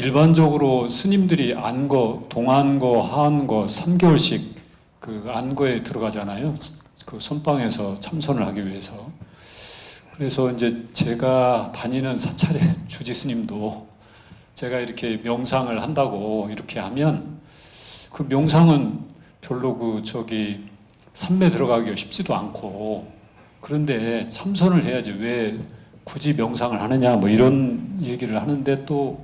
일반적으로 스님들이 안거, 동안거, 하안거 3개월씩 그 안거에 들어가잖아요. 그 선방에서 참선을 하기 위해서. 그래서 이제 제가 다니는 사찰의 주지 스님도 제가 이렇게 명상을 한다고 이렇게 하면 그 명상은 별로 그 저기 산매 들어가기가 쉽지도 않고 그런데 참선을 해야지 왜 굳이 명상을 하느냐 뭐 이런 얘기를 하는데 또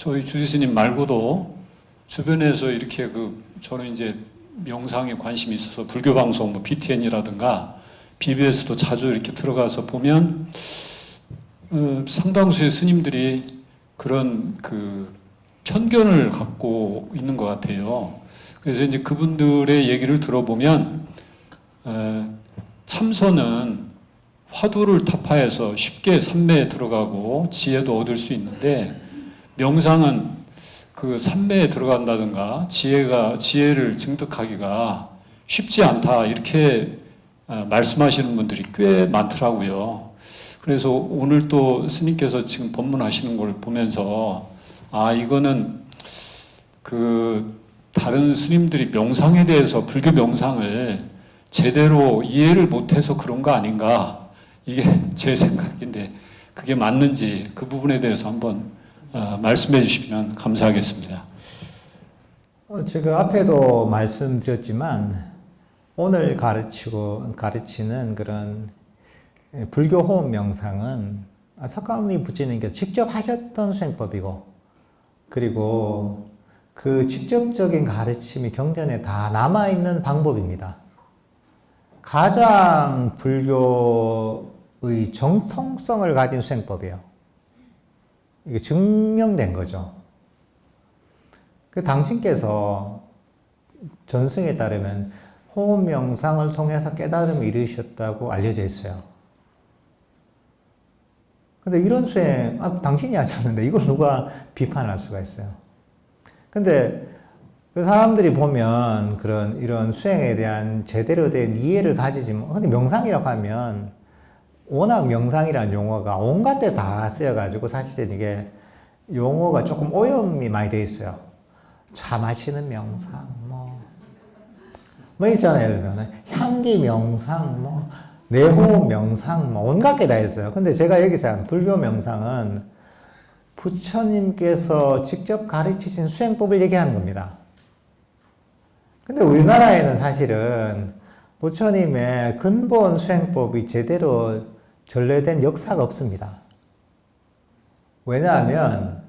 저희 주지스님 말고도 주변에서 이렇게 그 저는 이제 명상에 관심이 있어서 불교 방송 뭐 BTN이라든가 BBS도 자주 이렇게 들어가서 보면 어, 상당수의 스님들이 그런 그 편견을 갖고 있는 것 같아요. 그래서 이제 그분들의 얘기를 들어보면 어, 참선은 화두를 타파해서 쉽게 산매에 들어가고 지혜도 얻을 수 있는데 명상은 그 산매에 들어간다든가 지혜가 지혜를 증득하기가 쉽지 않다 이렇게 어, 말씀하시는 분들이 꽤 많더라고요. 그래서 오늘 또 스님께서 지금 법문하시는 걸 보면서 아 이거는 그 다른 스님들이 명상에 대해서 불교 명상을 제대로 이해를 못해서 그런 거 아닌가 이게 제 생각인데 그게 맞는지 그 부분에 대해서 한번 어, 말씀해 주시면 감사하겠습니다. 어, 제가 앞에도 말씀드렸지만 오늘 가르치고 가르치는 그런 예, 불교 호흡 명상은 석가모니 부처님께서 직접 하셨던 수행법이고 그리고 그 직접적인 가르침이 경전에 다 남아 있는 방법입니다. 가장 불교의 정통성을 가진 수행법이에요. 이게 증명된 거죠. 그 당신께서 전승에 따르면 호흡 명상을 통해서 깨달음을 이루셨다고 알려져 있어요. 근데 이런 수행, 아, 당신이 하셨는데 이걸 누가 비판할 수가 있어요. 근데 그 사람들이 보면 그런 이런 수행에 대한 제대로 된 이해를 가지지 못, 근데 명상이라고 하면 워낙 명상이라는 용어가 온갖 데 다 쓰여가지고 사실은 이게 용어가 조금 오염이 많이 돼 있어요. 차 마시는 명상, 뭐, 뭐 있잖아요. 예를 들면 향기 명상, 뭐, 내호흡 명상, 뭐, 온갖 게 다 있어요. 근데 제가 여기서 한 불교 명상은 부처님께서 직접 가르치신 수행법을 얘기하는 겁니다. 근데 우리나라에는 사실은 부처님의 근본 수행법이 제대로 전래된 역사가 없습니다. 왜냐하면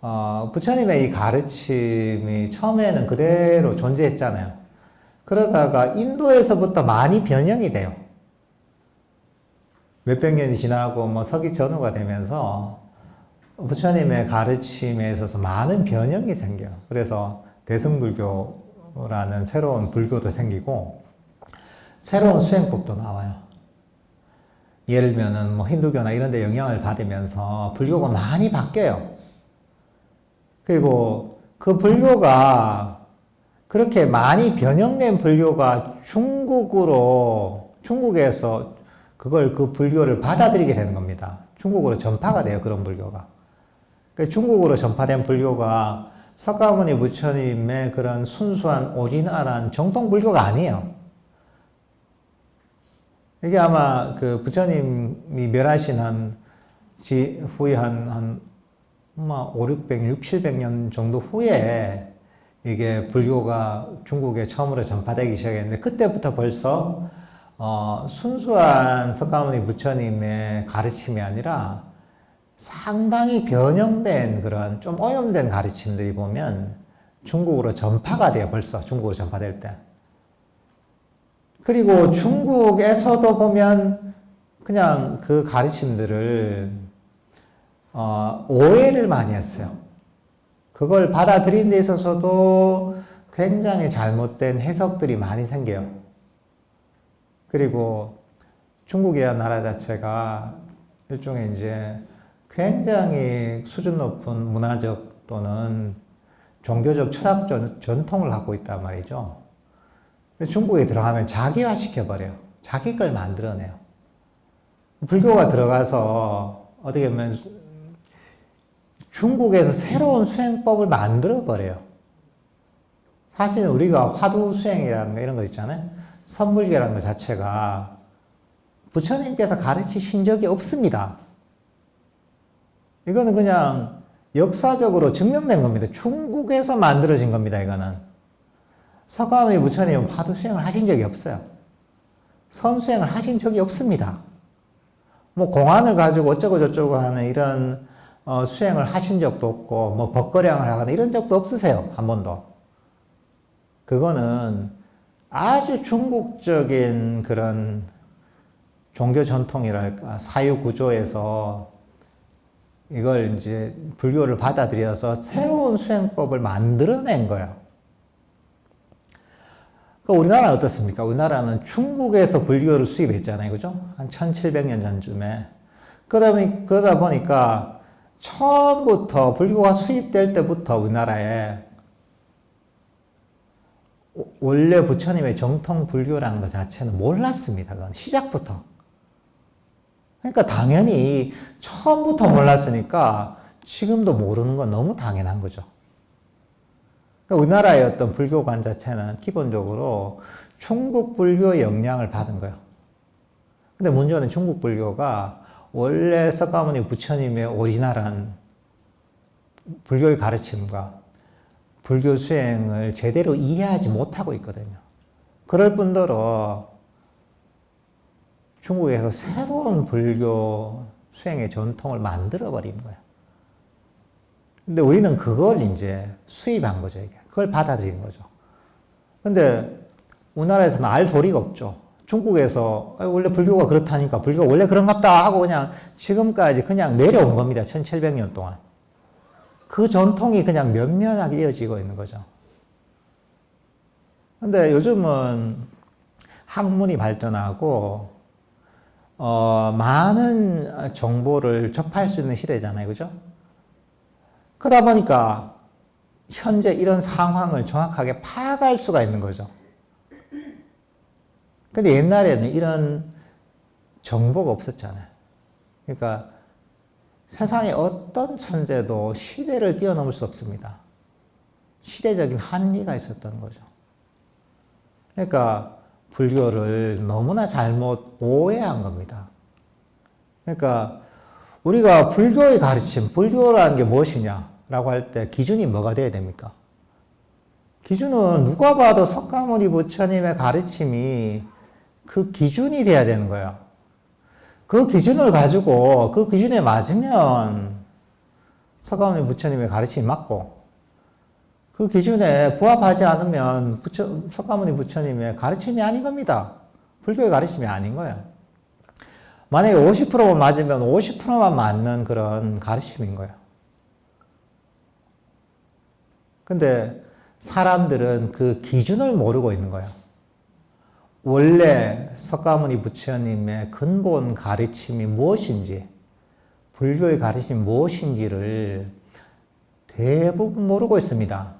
어, 부처님의 이 가르침이 처음에는 그대로 존재했잖아요. 그러다가 인도에서부터 많이 변형이 돼요. 몇백 년이 지나고 뭐 서기 전후가 되면서 부처님의 가르침에 있어서 많은 변형이 생겨요. 그래서 대승불교라는 새로운 불교도 생기고 새로운 수행법도 나와요. 예를 들면은 뭐 힌두교나 이런 데 영향을 받으면서 불교가 많이 바뀌어요. 그리고 그 불교가 그렇게 많이 변형된 불교가 중국으로 중국에서 그걸 그 불교를 받아들이게 되는 겁니다. 중국으로 전파가 돼요. 그런 불교가. 그 중국으로 전파된 불교가 석가모니 부처님의 그런 순수한 오리지널한 정통 불교가 아니에요. 이게 아마 그 부처님이 멸하신 한, 지, 후에 한, 한, 아마 5, 600, 6, 700년 정도 후에 이게 불교가 중국에 처음으로 전파되기 시작했는데 그때부터 벌써 어, 순수한 석가모니 부처님의 가르침이 아니라 상당히 변형된 그런 좀 오염된 가르침들이 보면 중국으로 전파가 돼요. 벌써 중국으로 전파될 때. 그리고 중국에서도 보면 그냥 그 가르침들을 어, 오해를 많이 했어요. 그걸 받아들인 데 있어서도 굉장히 잘못된 해석들이 많이 생겨요. 그리고 중국이라는 나라 자체가 일종의 이제 굉장히 수준 높은 문화적 또는 종교적 철학 전, 전통을 갖고 있단 말이죠. 중국에 들어가면 자기화 시켜버려요. 자기 걸 만들어내요. 불교가 들어가서 어떻게 보면 중국에서 새로운 수행법을 만들어 버려요. 사실 우리가 화두 수행이라는 거 이런 거 있잖아요. 선불교라는 것 자체가 부처님께서 가르치신 적이 없습니다. 이거는 그냥 역사적으로 증명된 겁니다. 중국에서 만들어진 겁니다. 이거는 석가모니 부처님은 화두 수행을 하신 적이 없어요. 선수행을 하신 적이 없습니다. 뭐 공안을 가지고 어쩌고 저쩌고 하는 이런 어, 수행을 하신 적도 없고 뭐 법거량을 하거나 이런 적도 없으세요. 한 번도. 그거는 아주 중국적인 그런 종교 전통이랄까 사유 구조에서 이걸 이제 불교를 받아들여서 새로운 수행법을 만들어낸 거예요. 그 우리나라는 어떻습니까? 우리나라는 중국에서 불교를 수입했잖아요. 그죠? 한 1700년 전쯤에. 그러다, 보니, 그러다 보니까 처음부터 불교가 수입될 때부터 우리나라에 오- 원래 부처님의 정통 불교라는 것 자체는 몰랐습니다. 그건 시작부터. 그러니까 당연히 처음부터 몰랐으니까 지금도 모르는 건 너무 당연한 거죠. 그러니까 우리나라의 어떤 불교관 자체는 기본적으로 중국 불교의 영향을 받은 거예요. 근데 문제는 중국 불교가 원래 석가모니 부처님의 오리지널한 불교의 가르침과 불교 수행을 제대로 이해하지 못하고 있거든요. 그럴 뿐더러 중국에서 새로운 불교 수행의 전통을 만들어 버린 거예요. 근데 우리는 그걸 이제 수입한 거죠, 이게. 그걸 받아들이는 거죠. 근데 우리나라에서는 알 도리가 없죠. 중국에서 아, 원래 불교가 그렇다니까 불교가 원래 그런갑다 하고 그냥 지금까지 그냥 내려온 겁니다. 1700년 동안. 그 전통이 그냥 면면하게 이어지고 있는 거죠. 근데 요즘은 학문이 발전하고 어, 많은 정보를 접할 수 있는 시대잖아요. 그죠? 그러다 보니까 현재 이런 상황을 정확하게 파악할 수가 있는 거죠. 근데 옛날에는 이런 정보가 없었잖아요. 그러니까 세상의 어떤 천재도 시대를 뛰어넘을 수 없습니다. 시대적인 한계가 있었던 거죠. 그러니까 불교를 너무나 잘못 오해한 겁니다. 그러니까 우리가 불교의 가르침, 불교라는 게 무엇이냐 라고 할 때 기준이 뭐가 돼야 됩니까? 기준은 누가 봐도 석가모니 부처님의 가르침이 그 기준이 돼야 되는 거예요. 그 기준을 가지고 그 기준에 맞으면 석가모니 부처님의 가르침이 맞고 그 기준에 부합하지 않으면 부처, 석가모니 부처님의 가르침이 아닌 겁니다. 불교의 가르침이 아닌 거예요. 만약에 50%만 맞으면 50%만 맞는 그런 가르침인 거예요. 근데 사람들은 그 기준을 모르고 있는 거예요. 원래 석가모니 부처님의 근본 가르침이 무엇인지, 불교의 가르침이 무엇인지를 대부분 모르고 있습니다.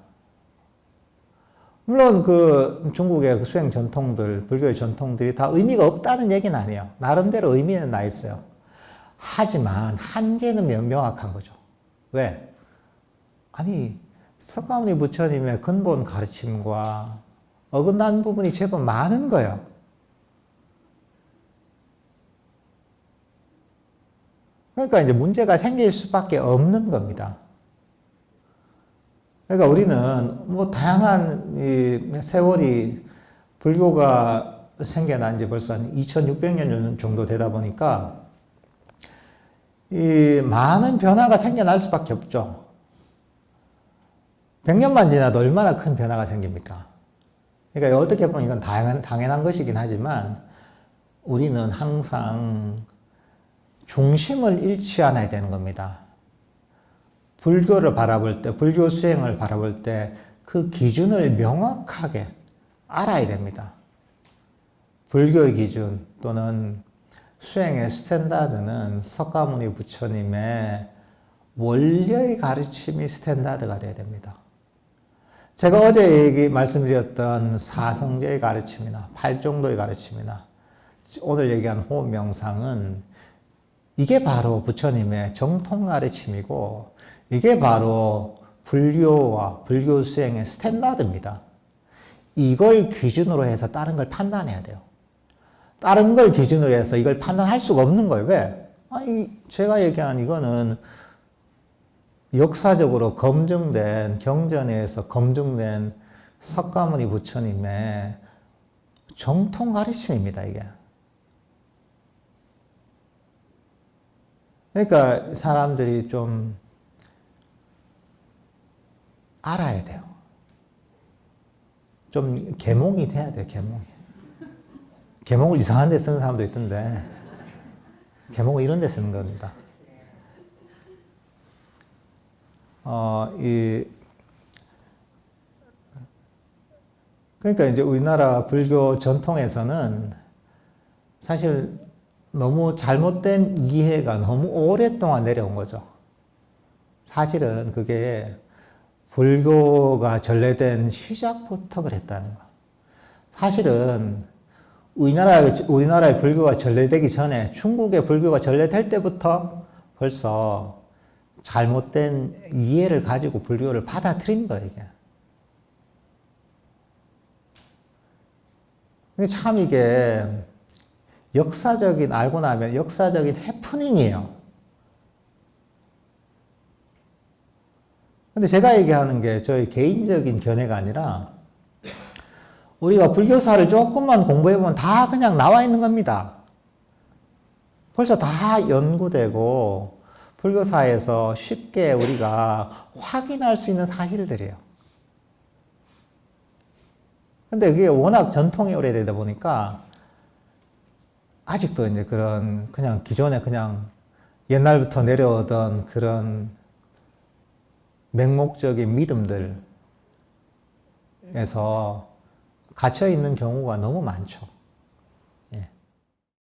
물론 그 중국의 그 수행 전통들, 불교의 전통들이 다 의미가 없다는 얘기는 아니에요. 나름대로 의미는 나 있어요. 하지만 한계는 명- 명확한 거죠. 왜? 아니, 석가모니 부처님의 근본 가르침과 어긋난 부분이 제법 많은 거예요. 그러니까 이제 문제가 생길 수밖에 없는 겁니다. 그러니까 우리는 뭐 다양한 이 세월이 불교가 생겨난 지 벌써 한 2600년 정도 되다 보니까 이 많은 변화가 생겨날 수밖에 없죠. 100년만 지나도 얼마나 큰 변화가 생깁니까? 그러니까 어떻게 보면 이건 당연, 당연한 것이긴 하지만 우리는 항상 중심을 잃지 않아야 되는 겁니다. 불교를 바라볼 때, 불교 수행을 바라볼 때 그 기준을 명확하게 알아야 됩니다. 불교의 기준 또는 수행의 스탠다드는 석가모니 부처님의 원래의 가르침이 스탠다드가 되어야 됩니다. 제가 어제 얘기 말씀드렸던 사성제의 가르침이나 팔정도의 가르침이나 오늘 얘기한 호흡 명상은 이게 바로 부처님의 정통 가르침이고 이게 바로 불교와 불교 수행의 스탠다드입니다. 이걸 기준으로 해서 다른 걸 판단해야 돼요. 다른 걸 기준으로 해서 이걸 판단할 수가 없는 거예요. 왜? 아니, 제가 얘기한 이거는 역사적으로 검증된, 경전에서 검증된 석가모니 부처님의 정통 가르침입니다, 이게. 그러니까 사람들이 좀 알아야 돼요. 좀 개몽이 돼야 돼요, 개몽이. 개몽을 이상한 데 쓰는 사람도 있던데, 개몽을 이런 데 쓰는 겁니다. 어, 이, 그러니까 이제 우리나라 불교 전통에서는 사실 너무 잘못된 이해가 너무 오랫동안 내려온 거죠. 사실은 그게 불교가 전래된 시작부터 그랬다는 거. 사실은 우리나라, 우리나라의 불교가 전래되기 전에 중국의 불교가 전래될 때부터 벌써 잘못된 이해를 가지고 불교를 받아들인 거예요, 이게. 참 이게 역사적인, 알고 나면 역사적인 해프닝이에요. 근데 제가 얘기하는 게 저희 개인적인 견해가 아니라 우리가 불교사를 조금만 공부해보면 다 그냥 나와 있는 겁니다. 벌써 다 연구되고 불교사에서 쉽게 우리가 확인할 수 있는 사실들이에요. 근데 그게 워낙 전통이 오래되다 보니까 아직도 이제 그런 그냥 기존에 그냥 옛날부터 내려오던 그런 맹목적인 믿음들에서 갇혀 있는 경우가 너무 많죠.